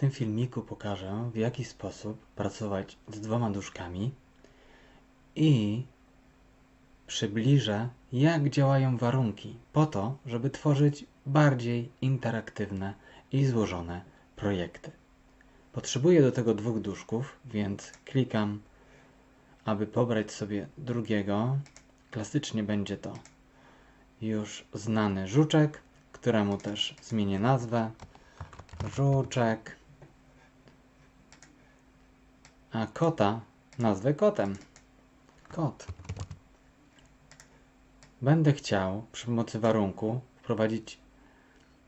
tym filmiku pokażę, w jaki sposób pracować z dwoma duszkami i przybliżę, jak działają warunki, po to, żeby tworzyć bardziej interaktywne i złożone projekty. Potrzebuję do tego dwóch duszków, więc klikam, aby pobrać sobie drugiego. Klasycznie będzie to już znany żuczek, któremu też zmienię nazwę. Żuczek. A kota nazwę kotem. Kot. Będę chciał przy pomocy warunku wprowadzić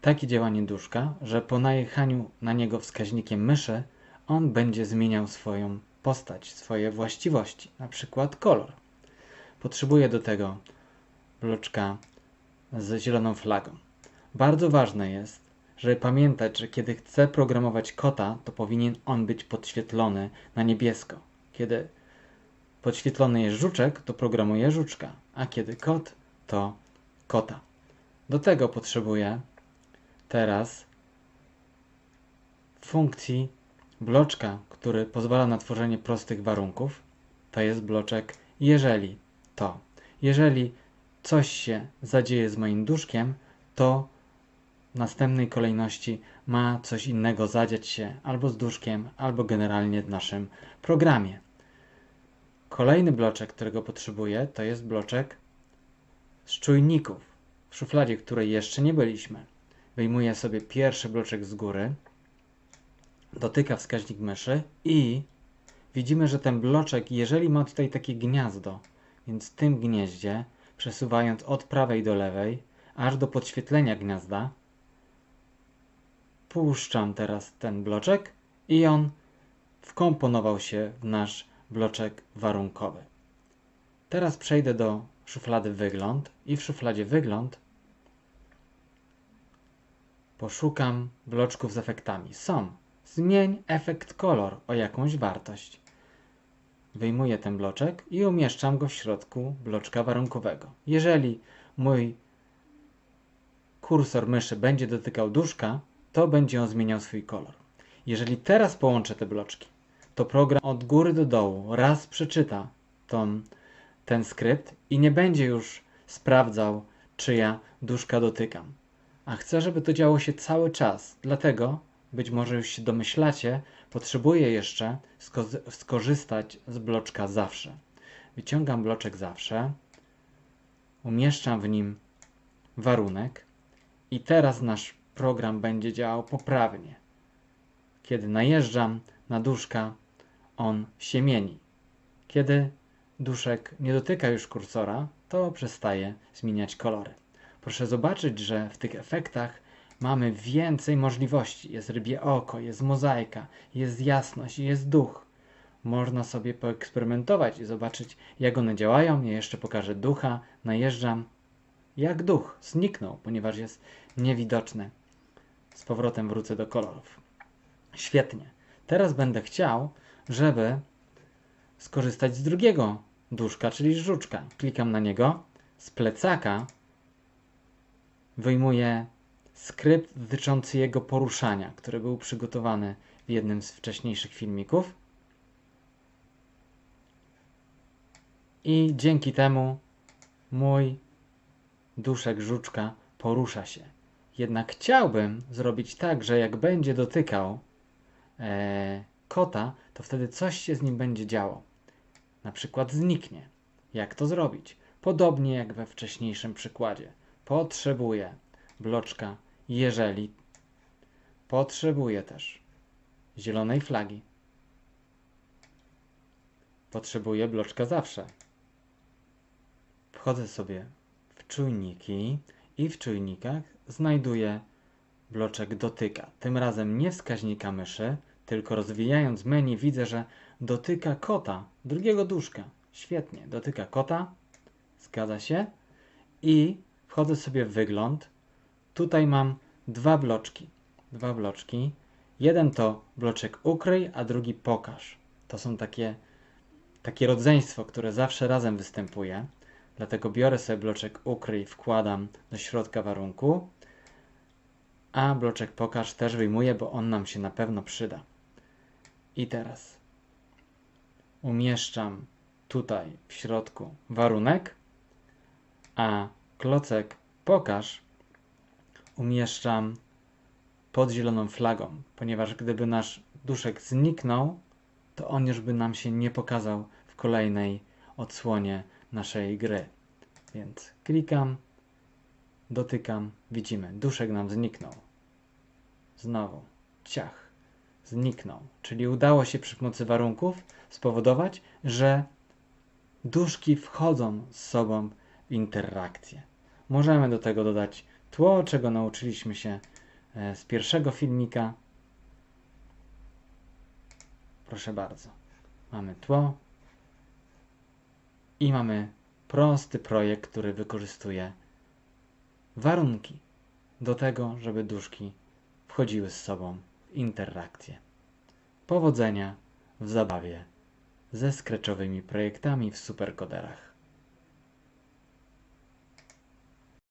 takie działanie duszka, że po najechaniu na niego wskaźnikiem myszy on będzie zmieniał swoją postać, swoje właściwości, na przykład kolor. Potrzebuję do tego bloczka z zieloną flagą. Bardzo ważne jest, żeby pamiętać, że kiedy chcę programować kota, to powinien on być podświetlony na niebiesko. Kiedy podświetlony jest żuczek, to programuję żuczka, a kiedy kot, to kota. Do tego potrzebuję teraz funkcji bloczka, który pozwala na tworzenie prostych warunków. To jest bloczek jeżeli to. Jeżeli coś się zadzieje z moim duszkiem, to w następnej kolejności ma coś innego zadziać się albo z duszkiem, albo generalnie w naszym programie. Kolejny bloczek, którego potrzebuję, to jest bloczek z czujników, w szufladzie, której jeszcze nie byliśmy. Wyjmuję sobie pierwszy bloczek z góry, dotyka wskaźnik myszy i widzimy, że ten bloczek, jeżeli ma tutaj takie gniazdo, więc w tym gnieździe, przesuwając od prawej do lewej, aż do podświetlenia gniazda, puszczam teraz ten bloczek i on wkomponował się w nasz bloczek warunkowy. Teraz przejdę do szuflady wygląd i w szufladzie wygląd poszukam bloczków z efektami. Są. Zmień efekt kolor o jakąś wartość. Wyjmuję ten bloczek i umieszczam go w środku bloczka warunkowego. Jeżeli mój kursor myszy będzie dotykał duszka, to będzie on zmieniał swój kolor. Jeżeli teraz połączę te bloczki, to program od góry do dołu raz przeczyta tą, ten skrypt i nie będzie już sprawdzał, czy ja duszka dotykam. A chcę, żeby to działo się cały czas. Dlatego, być może już się domyślacie, potrzebuję jeszcze sko- skorzystać z bloczka zawsze. Wyciągam bloczek zawsze, umieszczam w nim warunek i teraz nasz program będzie działał poprawnie. Kiedy najeżdżam na duszka, on się mieni. Kiedy duszek nie dotyka już kursora, to przestaje zmieniać kolory. Proszę zobaczyć, że w tych efektach mamy więcej możliwości. Jest rybie oko, jest mozaika, jest jasność, jest duch. Można sobie poeksperymentować i zobaczyć, jak one działają. Ja jeszcze pokażę ducha, najeżdżam. Jak duch zniknął, ponieważ jest niewidoczny. Z powrotem wrócę do kolorów. Świetnie. Teraz będę chciał, żeby skorzystać z drugiego duszka, czyli żuczka. Klikam na niego. Z plecaka wyjmuję skrypt dotyczący jego poruszania, który był przygotowany w jednym z wcześniejszych filmików. I dzięki temu mój duszek żuczka porusza się. Jednak chciałbym zrobić tak, że jak będzie dotykał e, kota, to wtedy coś się z nim będzie działo. Na przykład zniknie. Jak to zrobić? Podobnie jak we wcześniejszym przykładzie. Potrzebuję bloczka jeżeli. Potrzebuję też zielonej flagi. Potrzebuję bloczka zawsze. Wchodzę sobie w czujniki i w czujnikach znajduję bloczek dotyka. Tym razem nie wskaźnika myszy, tylko rozwijając menu widzę, że dotyka kota, drugiego duszka. Świetnie, dotyka kota, zgadza się. I wchodzę sobie w wygląd. Tutaj mam dwa bloczki. Dwa bloczki. Jeden to bloczek ukryj, a drugi pokaż. To są takie, takie rodzeństwo, które zawsze razem występuje. Dlatego biorę sobie bloczek ukryj, wkładam do środka warunku A bloczek pokaż też wyjmuję, bo on nam się na pewno przyda. I teraz umieszczam tutaj w środku warunek, a klocek pokaż umieszczam pod zieloną flagą, ponieważ gdyby nasz duszek zniknął, to on już by nam się nie pokazał w kolejnej odsłonie naszej gry. Więc klikam, dotykam, widzimy, duszek nam zniknął. Znowu, ciach, zniknął. Czyli udało się przy pomocy warunków spowodować, że duszki wchodzą z sobą w interakcję. Możemy do tego dodać tło, czego nauczyliśmy się e, z pierwszego filmika. Proszę bardzo. Mamy tło i mamy prosty projekt, który wykorzystuje warunki do tego, żeby duszki wchodziły z sobą w interakcję. Powodzenia w zabawie ze skreczowymi projektami w superkoderach.